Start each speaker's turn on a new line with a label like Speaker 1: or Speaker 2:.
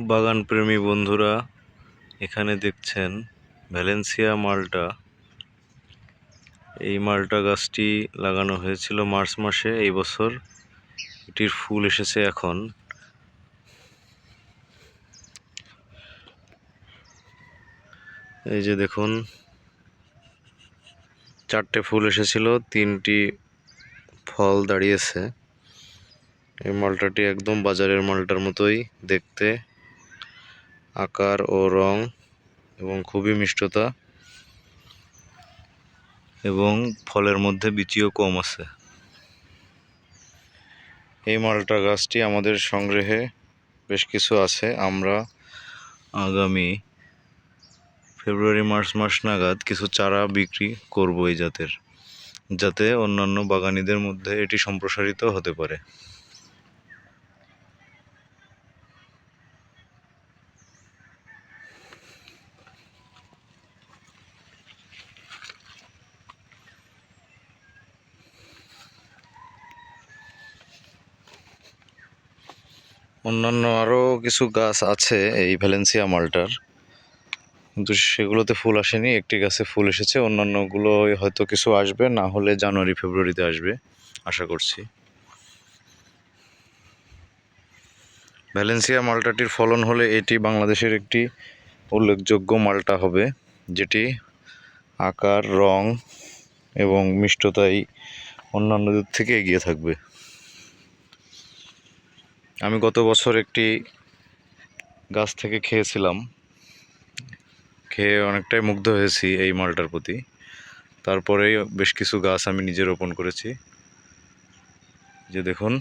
Speaker 1: বাগানপ্রেমী বন্ধুরা, এখানে দেখছেন ভ্যালেন্সিয়া মালটা। এই মালটা গাছটি লাগানো হয়েছিল মার্চ মাসে, এই বছর এটির ফুল এসেছে এখন। এই যে দেখুন, চারটে ফুল এসেছিল, তিনটি ফল দাঁড়িয়েছে। এই মালটাটি একদম বাজারের মালটার মতোই দেখতে। আকার ও রং এবং খুবই মিষ্টতা এবং ফলের মধ্যে বিচিও কম আছে। এই মালটা গাছটি আমাদের সংগ্রহে বেশ কিছু আছে। আমরা আগামী ফেব্রুয়ারি, মার্চ মাস নাগাদ কিছু চারা বিক্রি করব এই জাতের, যাতে অন্যান্য বাগানীদের মধ্যে এটি সম্প্রসারিত হতে পারে। অন্যান্য আরও কিছু গাছ আছে এই ভ্যালেন্সিয়া মালটার। কিন্তু সেগুলোতে ফুল আসেনি, একটি গাছে ফুল এসেছে অন্যান্যগুলো হয়তো কিছু আসবে, না হলে জানুয়ারি, ফেব্রুয়ারিতে আসবে, আশা করছি। ভ্যালেন্সিয়া মালটাটির ফলন হলে এটি বাংলাদেশের একটি উল্লেখযোগ্য মালটা হবে, যেটি আকার, রং এবং মিষ্টতাই অন্যান্যদের থেকে এগিয়ে থাকবে। আমি গত বছর একটি গাছ থেকে খেয়েছিলাম। খেয়ে অনেকটাই মুগ্ধ হয়েছি এই মালটার প্রতি। তারপরেই বেশ কিছু গাছ আমি নিজে রোপণ করেছি। যে দেখুন